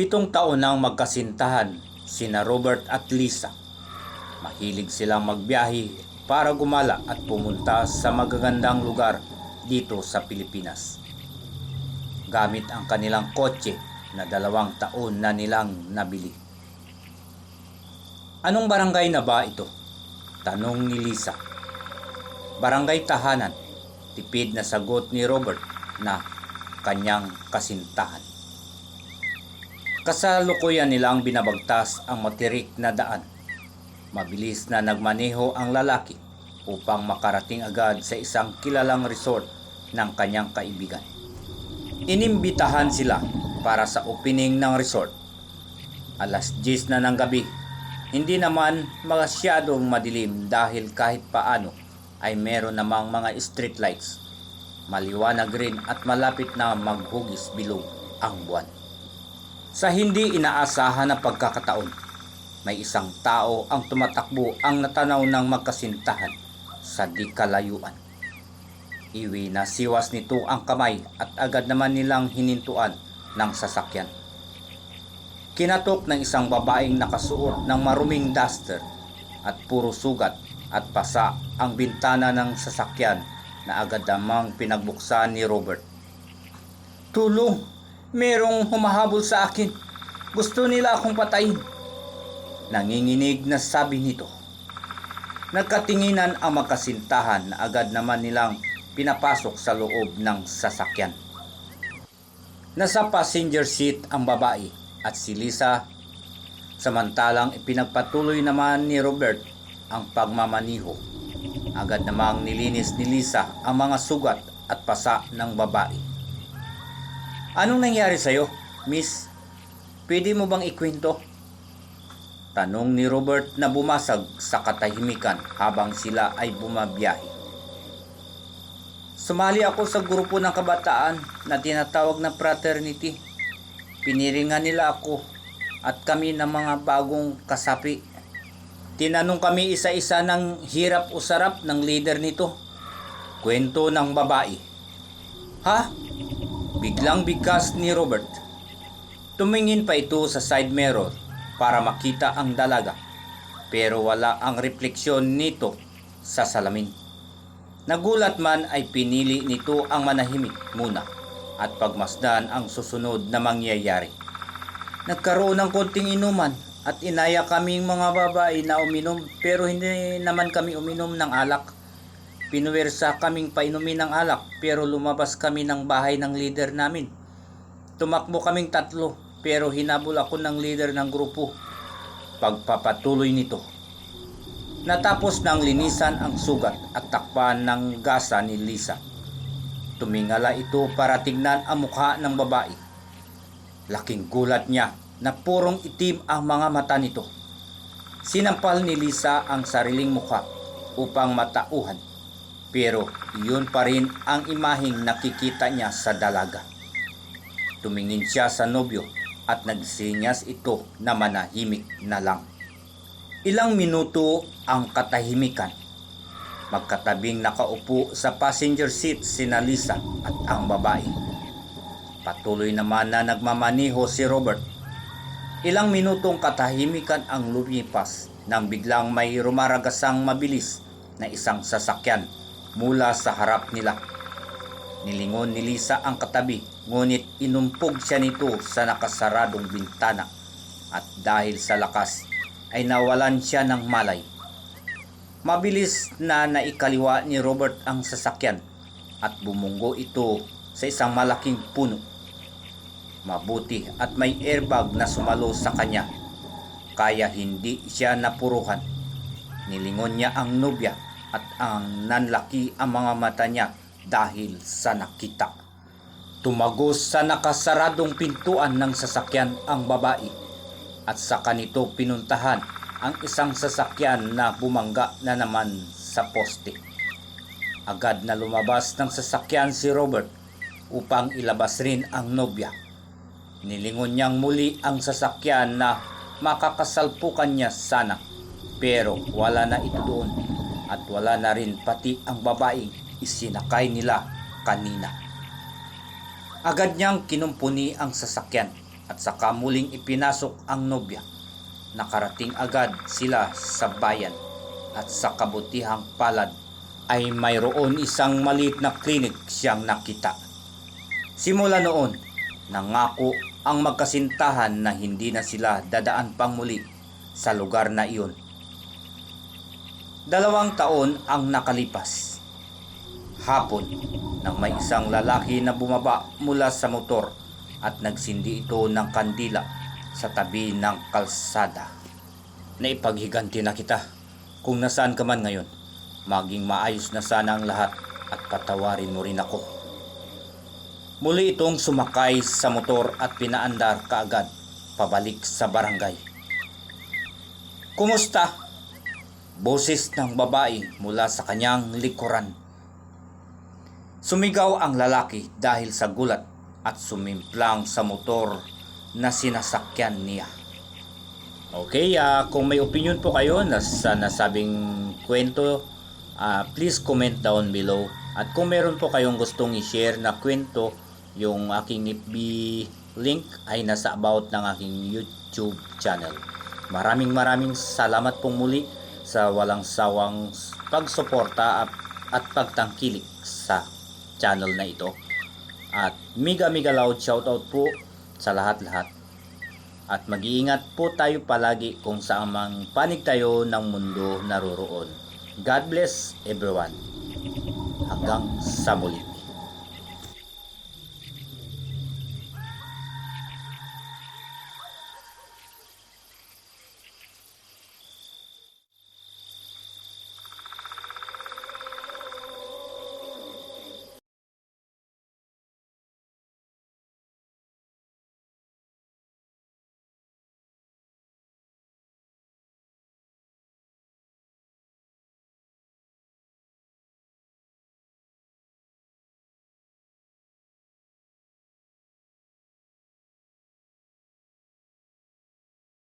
Pitong taon nang magkasintahan sina Robert at Lisa. Mahilig silang magbiyahe para gumala at pumunta sa magagandang lugar dito sa Pilipinas. Gamit ang kanilang kotse na dalawang taon na nilang nabili. Anong barangay na ba ito? Tanong ni Lisa. Barangay Tahanan. Tipid na sagot ni Robert na kanyang kasintahan. Kasalukuyan nilang binabagtas ang matirik na daan. Mabilis na nagmaneho ang lalaki upang makarating agad sa isang kilalang resort ng kanyang kaibigan. Inimbitahan sila para sa opening ng resort. Alas 10 na ng gabi, hindi naman masyadong madilim dahil kahit paano ay meron namang mga street lights. Maliwanag rin at malapit na maghugis bilog ang buwan. Sa hindi inaasahan na pagkakataon, may isang tao ang tumatakbo ang natanaw ng magkasintahan sa di kalayuan. Iwi na siwas nito ang kamay at agad naman nilang hinintuan ng sasakyan. Kinatok ng isang babaeng nakasuot ng maruming duster at puro sugat at pasa ang bintana ng sasakyan na agad namang pinagbuksan ni Robert. Tulong! Merong humahabol sa akin. Gusto nila akong patayin. Nanginginig na sabi nito. Nagkatinginan ang magkasintahan na agad naman nilang pinapasok sa loob ng sasakyan. Nasa passenger seat ang babae at si Lisa. Samantalang ipinagpatuloy naman ni Robert ang pagmamaniho. Agad namang nilinis ni Lisa ang mga sugat at pasa ng babae. Anong nangyari sa'yo, miss? Pwede mo bang ikwento? Tanong ni Robert na bumasag sa katahimikan habang sila ay bumabiyahe. Sumali ako sa grupo ng kabataan na tinatawag na fraternity. Piniringan nila ako at kami ng mga bagong kasapi. Tinanong kami isa-isa ng hirap o sarap ng leader nito. Kwento ng babae. Ha? Biglang bigkas ni Robert. Tumingin pa ito sa side mirror para makita ang dalaga. Pero wala ang refleksyon nito sa salamin. Nagulat man ay pinili nito ang manahimik muna at pagmasdan ang susunod na mangyayari. Nagkaroon ng konting inuman at inaya kaming mga babae na uminom pero hindi naman kami uminom ng alak. Pinuwersa kaming painumin ng alak pero lumabas kami ng bahay ng leader namin. Tumakbo kaming tatlo pero hinabol ako ng leader ng grupo. Pagpapatuloy nito. Natapos ng linisan ang sugat at takpan ng gasa ni Lisa. Tumingala ito para tignan ang mukha ng babae. Laking gulat niya na purong itim ang mga mata nito. Sinampal ni Lisa ang sariling mukha upang matauhan. Pero iyon pa rin ang imaheng nakikita niya sa dalaga. Tumingin siya sa nobyo at nagsinyas ito na manahimik na lang. Ilang minuto ang katahimikan. Magkatabing nakaupo sa passenger seat sina Lisa at ang babae. Patuloy naman na nagmamaniho si Robert. Ilang minutong katahimikan ang lumipas nang biglang may rumaragasang mabilis na isang sasakyan mula sa harap nila. Nilingon ni Lisa ang katabi ngunit inumpog siya nito sa nakasaradong bintana at dahil sa lakas ay nawalan siya ng malay. Mabilis na naikaliwa ni Robert ang sasakyan at bumunggo ito sa isang malaking puno. Mabuti at may airbag na sumalo sa kanya kaya hindi siya napuruhan. Nilingon niya ang nobya at ang nanlaki ang mga mata niya dahil sa nakita. Tumagos sa nakasaradong pintuan ng sasakyan ang babae at sa kanito pinuntahan ang isang sasakyan na bumangga na naman sa poste. Agad na lumabas ng sasakyan si Robert upang ilabas rin ang nobya. Nilingon niyang muli ang sasakyan na makakasalpukan niya sana pero wala na ito doon at wala na rin pati ang babaeng isinakay nila kanina. Agad niyang kinumpuni ang sasakyan at saka muling ipinasok ang nobya. Nakarating agad sila sa bayan at sa kabutihang palad ay mayroon isang maliit na klinik siyang nakita. Simula noon, nangako ang magkasintahan na hindi na sila dadaan pang muli sa lugar na iyon. Dalawang taon ang nakalipas. Hapon, nang may isang lalaki na bumaba mula sa motor at nagsindi ito ng kandila sa tabi ng kalsada. Naipaghiganti na kita kung nasaan ka man ngayon. Maging maayos na sana ang lahat at patawarin mo rin ako. Muli itong sumakay sa motor at pinaandar kaagad pabalik sa barangay. Kumusta? Boses ng babae mula sa kanyang likuran. Sumigaw ang lalaki dahil sa gulat at sumimplang sa motor na sinasakyan niya. Okay, ah, kung may opinion po kayo na sa nasabing kwento, ah, please comment down below. At kung meron po kayong gustong i-share na kwento, yung aking FB link ay nasa about ng aking YouTube channel. Maraming maraming salamat pong muli sa walang sawang pagsuporta at, at pagtangkilik sa channel na ito. At mega mega loud shoutout po sa lahat-lahat. At mag-iingat po tayo palagi kung saan mang panig tayo ng mundo naroroon. God bless everyone. Hanggang sa muli.